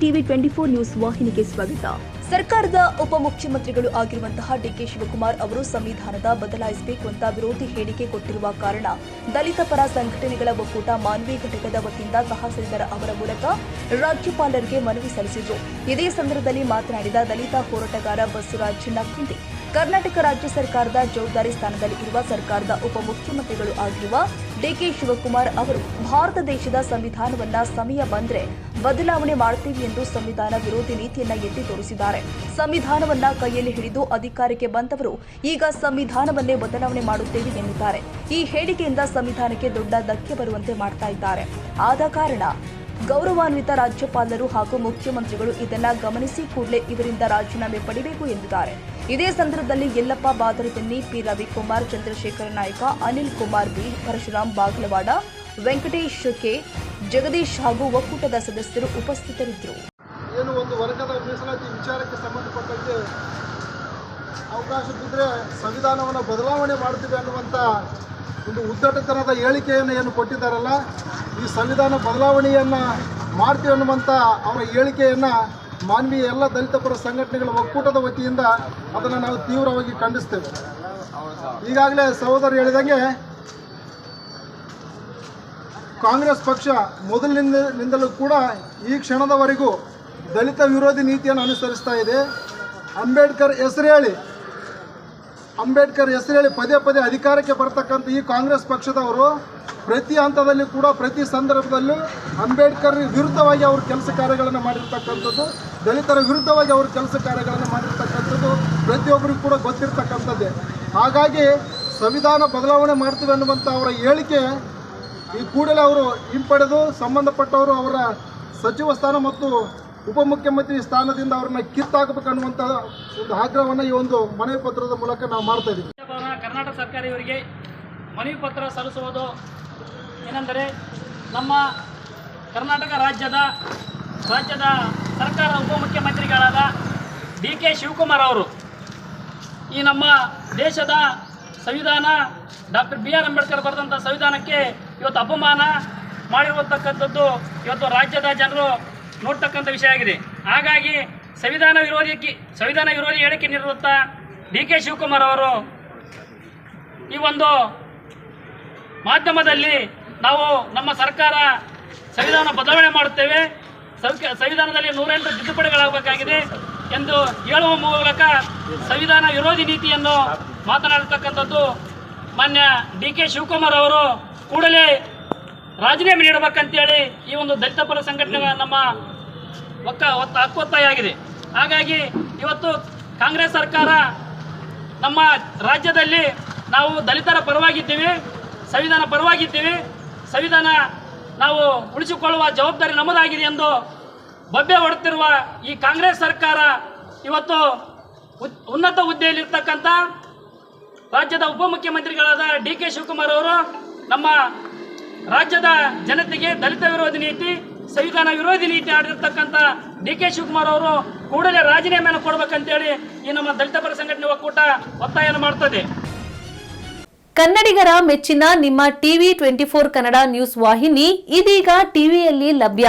TV twenty four news ವಾಹಿನಿಗೆ ಸ್ವಾಗತ. ಸರ್ಕಾರದ ಉಪಮುಖ್ಯಮಂತ್ರಿಗಳು ಆಗಿರುವಂತಹ ಡಿಕೆ ಶಿವಕುಮಾರ್ ಅವರು ಸಂವಿಧಾನದ ಬದಲಾಯಿಸಬೇಕು ಅಂತ ವಿರೋಧಿ ಹೇಳಿಕೆ ಕೊಟ್ಟಿರುವ ಕಾರಣ ದಲಿತ ಪರ ಸಂಘಟನೆಗಳ ಒಕ್ಕೂಟ ಮಾನ್ವಿ ಘಟಕದ ವತಿಯಿಂದ ತಹಸೀಲ್ದಾರ್ ಅವರ ಮೂಲಕ ರಾಜ್ಯಪಾಲರಿಗೆ ಮನವಿ ಸಲ್ಲಿಸಿದರು. ಇದೇ ಸಂದರ್ಭದಲ್ಲಿ ಮಾತನಾಡಿದ ದಲಿತ ಹೋರಾಟಗಾರ ಬಸವರಾಜ್ ನಕ್ಕುಂದಿ, ಕರ್ನಾಟಕ ರಾಜ್ಯ ಸರ್ಕಾರದ ಜವಾಬ್ದಾರಿ ಸ್ಥಾನದಲ್ಲಿ ಇರುವ ಸರ್ಕಾರದ ಉಪಮುಖ್ಯಮಂತ್ರಿಗಳು ಆಗಿರುವ ಡಿಕೆ ಶಿವಕುಮಾರ್ ಅವರು ಭಾರತ ದೇಶದ ಸಂವಿಧಾನವನ್ನ ಸಮಯ ಬಂದ್ರೆ ಬದಲಾವಣೆ ಮಾಡ್ತೀವಿ ಎಂದು ಸಂವಿಧಾನ ವಿರೋಧಿ ನೀತಿಯನ್ನ ಎತ್ತಿ ತೋರಿಸಿದ್ದಾರೆ. ಸಂವಿಧಾನವನ್ನ ಕೈಯಲ್ಲಿ ಹಿಡಿದು ಅಧಿಕಾರಕ್ಕೆ ಬಂದವರು ಈಗ ಸಂವಿಧಾನವನ್ನೇ ಬದಲಾವಣೆ ಮಾಡುತ್ತೇವೆ ಎನ್ನುತ್ತಾರೆ. ಈ ಹೇಳಿಕೆಯಿಂದ ಸಂವಿಧಾನಕ್ಕೆ ದೊಡ್ಡ ಧಕ್ಕೆ ಬರುವಂತೆ ಮಾಡ್ತಾ ಇದ್ದಾರೆ. ಆದ ಕಾರಣ ಗೌರವಾನ್ವಿತ ರಾಜ್ಯಪಾಲರು ಹಾಗೂ ಮುಖ್ಯಮಂತ್ರಿಗಳು ಇದನ್ನ ಗಮನಿಸಿ ಕೂಡಲೇ ಇವರಿಂದ ರಾಜೀನಾಮೆ ಪಡಿಬೇಕು ಎಂದಿದ್ದಾರೆ. ಇದೇ ಸಂದರ್ಭದಲ್ಲಿ Yallappa Badaradanni P. Ravikumar, Chandrashekara Naik, Anil Kumar B, Parashuram Bagalwada, Venkatesh K. Jagadish ಹಾಗೂ ಒಕ್ಕೂಟದ ಸದಸ್ಯರು ಉಪಸ್ಥಿತರಿದ್ದರು. ಏನು ಒಂದು ವರ್ಗದ ಮೀಸಲಾತಿ ವಿಚಾರಕ್ಕೆ ಸಂಬಂಧಪಟ್ಟಂತೆ ಅವಕಾಶ ಬಿದ್ದರೆ ಸಂವಿಧಾನವನ್ನು ಬದಲಾವಣೆ ಮಾಡ್ತೀವಿ ಅನ್ನುವಂಥ ಒಂದು ಉದ್ದಟತನದ ಹೇಳಿಕೆಯನ್ನು ಏನು ಕೊಟ್ಟಿದ್ದಾರಲ್ಲ, ಈ ಸಂವಿಧಾನ ಬದಲಾವಣೆಯನ್ನು ಮಾಡ್ತೀವಿ ಅನ್ನುವಂಥ ಅವರ ಹೇಳಿಕೆಯನ್ನು ಮಾನವೀಯ ಎಲ್ಲ ದಲಿತ ಪರ ಸಂಘಟನೆಗಳ ಒಕ್ಕೂಟದ ವತಿಯಿಂದ ಅದನ್ನು ನಾವು ತೀವ್ರವಾಗಿ ಖಂಡಿಸ್ತೇವೆ. ಈಗಾಗಲೇ ಸಹೋದರರು ಹೇಳಿದಂಗೆ ಕಾಂಗ್ರೆಸ್ ಪಕ್ಷ ಮೊದಲಿನಿಂದಲೂ ಕೂಡ ಈ ಕ್ಷಣದವರೆಗೂ ದಲಿತ ವಿರೋಧಿ ನೀತಿಯನ್ನು ಅನುಸರಿಸ್ತಾ ಇದೆ. ಅಂಬೇಡ್ಕರ್ ಹೆಸರು ಹೇಳಿ ಅಂಬೇಡ್ಕರ್ ಹೆಸರು ಹೇಳಿ ಪದೇ ಪದೇ ಅಧಿಕಾರಕ್ಕೆ ಬರ್ತಕ್ಕಂಥ ಈ ಕಾಂಗ್ರೆಸ್ ಪಕ್ಷದವರು ಪ್ರತಿ ಹಂತದಲ್ಲಿ ಕೂಡ, ಪ್ರತಿ ಸಂದರ್ಭದಲ್ಲೂ ಅಂಬೇಡ್ಕರ್ ವಿರುದ್ಧವಾಗಿ ಅವರು ಕೆಲಸ ಕಾರ್ಯಗಳನ್ನು ಮಾಡಿರ್ತಕ್ಕಂಥದ್ದು, ದಲಿತರ ವಿರುದ್ಧವಾಗಿ ಅವರು ಕೆಲಸ ಕಾರ್ಯಗಳನ್ನು ಮಾಡಿರ್ತಕ್ಕಂಥದ್ದು ಪ್ರತಿಯೊಬ್ಬರಿಗೂ ಕೂಡ ಗೊತ್ತಿರ್ತಕ್ಕಂಥದ್ದೇ. ಹಾಗಾಗಿ ಸಂವಿಧಾನ ಬದಲಾವಣೆ ಮಾಡ್ತೀವಿ ಅನ್ನುವಂಥ ಅವರ ಹೇಳಿಕೆ ಈ ಕೂಡಲೇ ಅವರು ಹಿಂಪಡೆದು ಸಂಬಂಧಪಟ್ಟವರು ಅವರ ಸಚಿವ ಸ್ಥಾನ ಮತ್ತು ಉಪಮುಖ್ಯಮಂತ್ರಿ ಸ್ಥಾನದಿಂದ ಅವ್ರನ್ನ ಕಿತ್ತಾಕಬೇಕನ್ನುವಂಥ ಒಂದು ಆಗ್ರಹವನ್ನು ಈ ಒಂದು ಮನವಿ ಪತ್ರದ ಮೂಲಕ ನಾವು ಮಾಡ್ತಾ ಇದ್ದೀವಿ. ಕರ್ನಾಟಕ ಸರ್ಕಾರ ಇವರಿಗೆ ಮನವಿ ಪತ್ರ ಸಲ್ಲಿಸುವುದು ಏನೆಂದರೆ ನಮ್ಮ ಕರ್ನಾಟಕ ರಾಜ್ಯದ ರಾಜ್ಯದ ಸರ್ಕಾರ ಉಪಮುಖ್ಯಮಂತ್ರಿಗಳಾದ ಡಿ ಕೆ ಶಿವಕುಮಾರ್ ಅವರು ಈ ನಮ್ಮ ದೇಶದ ಸಂವಿಧಾನ ಡಾಕ್ಟರ್ ಬಿ ಆರ್ ಅಂಬೇಡ್ಕರ್ ಬರೆದಂಥ ಸಂವಿಧಾನಕ್ಕೆ ಇವತ್ತು ಅಪಮಾನ ಮಾಡಿರುವಂತಕ್ಕಂಥದ್ದು ಇವತ್ತು ರಾಜ್ಯದ ಜನರು ನೋಡ್ತಕ್ಕಂಥ ವಿಷಯ ಆಗಿದೆ. ಹಾಗಾಗಿ ಸಂವಿಧಾನ ವಿರೋಧಿ ಸಂವಿಧಾನ ವಿರೋಧಿ ಹೇಳಿಕೆ ನೀಡಿರುವಂಥ ಡಿ ಕೆ ಶಿವಕುಮಾರ್ ಅವರು ಈ ಒಂದು ಮಾಧ್ಯಮದಲ್ಲಿ ನಾವು ನಮ್ಮ ಸರ್ಕಾರ ಸಂವಿಧಾನ ಬದಲಾವಣೆ ಮಾಡುತ್ತೇವೆ. ಸಂವಿಧಾನದಲ್ಲಿ ನೂರೆಂಟು ತಿದ್ದುಪಡಿಗಳಾಗಬೇಕಾಗಿದೆ. ಎಂದು ಹೇಳುವ ಮೂಲಕ ಸಂವಿಧಾನ ವಿರೋಧಿ ನೀತಿಯನ್ನು ಮಾತನಾಡತಕ್ಕಂಥದ್ದು ಮಾನ್ಯ ಡಿ ಕೆ ಶಿವಕುಮಾರ್ ಅವರು ಕೂಡಲೇ ರಾಜೀನಾಮೆ ನೀಡಬೇಕಂತೇಳಿ ಈ ಒಂದು ದಲಿತ ಪರ ಸಂಘಟನೆ ನಮ್ಮ ಒಕ್ಕ ಒತ್ತ ಹಕ್ಕೊತ್ತಾಯ ಆಗಿದೆ. ಹಾಗಾಗಿ ಇವತ್ತು ಕಾಂಗ್ರೆಸ್ ಸರ್ಕಾರ ನಮ್ಮ ರಾಜ್ಯದಲ್ಲಿ ನಾವು ದಲಿತರ ಪರವಾಗಿದ್ದೀವಿ, ಸಂವಿಧಾನ ಪರವಾಗಿದ್ದೀವಿ, ಸಂವಿಧಾನ ನಾವು ಉಳಿಸಿಕೊಳ್ಳುವ ಜವಾಬ್ದಾರಿ ನಮ್ಮದಾಗಿದೆ ಎಂದು ಬಬ್ಬೆ ಹೊಡೆತಿರುವ ಈ ಕಾಂಗ್ರೆಸ್ ಸರ್ಕಾರ ಇವತ್ತು ಉನ್ನತ ಹುದ್ದೆಯಲ್ಲಿರ್ತಕ್ಕಂಥ ರಾಜ್ಯದ ಉಪಮುಖ್ಯಮಂತ್ರಿಗಳಾದ ಡಿ ಕೆ ಶಿವಕುಮಾರ್ ಅವರು ನಮ್ಮ ರಾಜ್ಯದ ಜನತೆಗೆ ದಲಿತ ವಿರೋಧಿ ನೀತಿ, ಸಂವಿಧಾನ ವಿರೋಧಿ ನೀತಿ ಆಡಿರ್ತಕ್ಕಂಥ ಡಿ ಕೆ ಶಿವಕುಮಾರ್ ಅವರು ಕೂಡಲೇ ರಾಜೀನಾಮೆಯನ್ನು ಕೊಡಬೇಕಂತೇಳಿ ಈ ನಮ್ಮ ದಲಿತ ಪರ ಸಂಘಟನೆ ಒಕ್ಕೂಟ ಒತ್ತಾಯ ಮಾಡ್ತದೆ. ಕನ್ನಡಿಗರ ಮೆಚ್ಚಿನ ನಿಮ್ಮ TV twenty four Kannada news ವಾಹಿನಿ ಇದೀಗ ಟಿವಿಯಲ್ಲಿ ಲಭ್ಯ.